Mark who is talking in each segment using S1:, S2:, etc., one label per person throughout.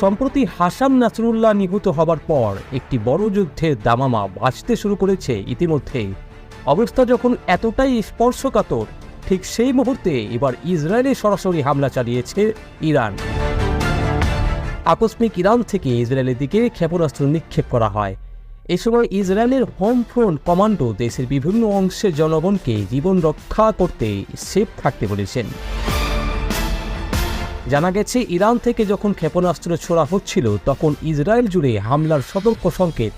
S1: সম্প্রতি হাসাম নাসরুল্লাহ নিহত হবার পর একটি বড় যুদ্ধের দামামা বাঁচতে শুরু করেছে ইতিমধ্যেই। অবস্থা যখন এতটাই স্পর্শকাতর, ঠিক সেই মুহূর্তে এবার ইসরায়েলে সরাসরি হামলা চালিয়েছে ইরান। আকস্মিক ইরান থেকে ইসরায়েলের দিকে ক্ষেপণাস্ত্র নিক্ষেপ করা হয়। এ সময় ইসরায়েলের হোম ফ্রন্ট কমান্ডো দেশের বিভিন্ন অংশের জনগণকে জীবন রক্ষা করতে সেফ থাকতে বলেছেন। জানা গেছে, ইরান থেকে যখন ক্ষেপণাস্ত্র ছোড়া হচ্ছিল তখন ইসরায়েল জুড়ে হামলার সতর্ক সংকেত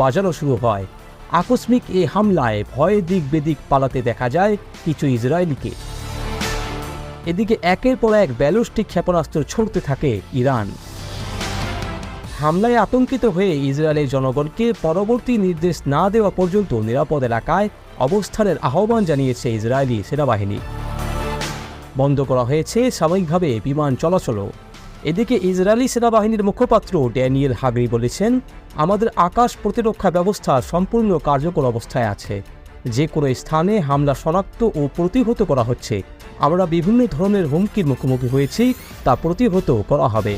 S1: বাজানো শুরু হয়। আকস্মিক এ হামলায় ভয়ে দিক বেদিক পালাতে দেখা যায় কিছু ইসরায়েলিকে। এদিকে একের পর এক ব্যালিস্টিক ক্ষেপণাস্ত্র ছড়তে থাকে ইরান। হামলায় আতঙ্কিত হয়ে ইসরায়েলের জনগণকে পরবর্তী নির্দেশ না দেওয়া পর্যন্ত নিরাপদ এলাকায় অবস্থানের আহ্বান জানিয়েছে ইসরায়েলি সেনাবাহিনী। বন্ধ করা হয়েছে সাময়িকভাবে বিমান চলাচলও। এদিকে ইসরায়েলি সেনাবাহিনীর মুখপাত্র ড্যানিয়েল হাগরি বলেছেন, আমাদের আকাশ প্রতিরক্ষা ব্যবস্থা সম্পূর্ণ কার্যকর অবস্থায় আছে। যে কোনো স্থানে হামলা শনাক্ত ও প্রতিহত করা হচ্ছে। আমরা বিভিন্ন ধরনের হুমকির মুখোমুখি হয়েছি, তা প্রতিহত করা হবে।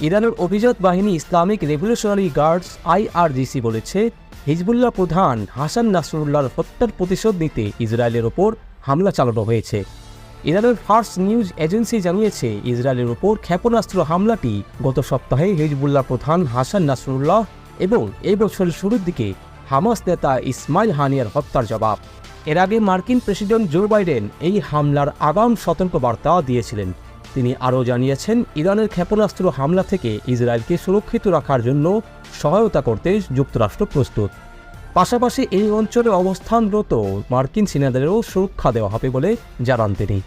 S1: ইরানের অভিজাত বাহিনী ইসলামিক রেভলিউশনারি গার্ডস আইআরজিসি বলেছে, হিজবুল্লাহ প্রধান হাসান নাসরুল্লাহর হত্যার প্রতিশোধ নিতে ইসরায়েলের ওপর হামলা চালানো হয়েছে। ইরানের ফার্স্ট নিউজ এজেন্সি জানিয়েছে, ইসরায়েলের ওপর ক্ষেপণাস্ত্র হামলাটি গত সপ্তাহে হিজবুল্লাহ প্রধান হাসান নাসরুল্লাহ এবং এই বছরের শুরুর দিকে হামাস নেতা ইসমাইল হানিয়ার হত্যার জবাব। এর আগে মার্কিন প্রেসিডেন্ট জো বাইডেন এই হামলার আগাম সতর্কবার্তা দিয়েছিলেন। তিনি আরও জানিয়েছেন, ইরানের ক্ষেপণাস্ত্র হামলা থেকে ইসরায়েলকে সুরক্ষিত রাখার জন্য সহায়তা করতে যুক্তরাষ্ট্র প্রস্তুত। পাশাপাশি এই অঞ্চলে অবস্থানরত মার্কিন সেনাদেরও সুরক্ষা দেওয়া হবে বলে জানান তিনি।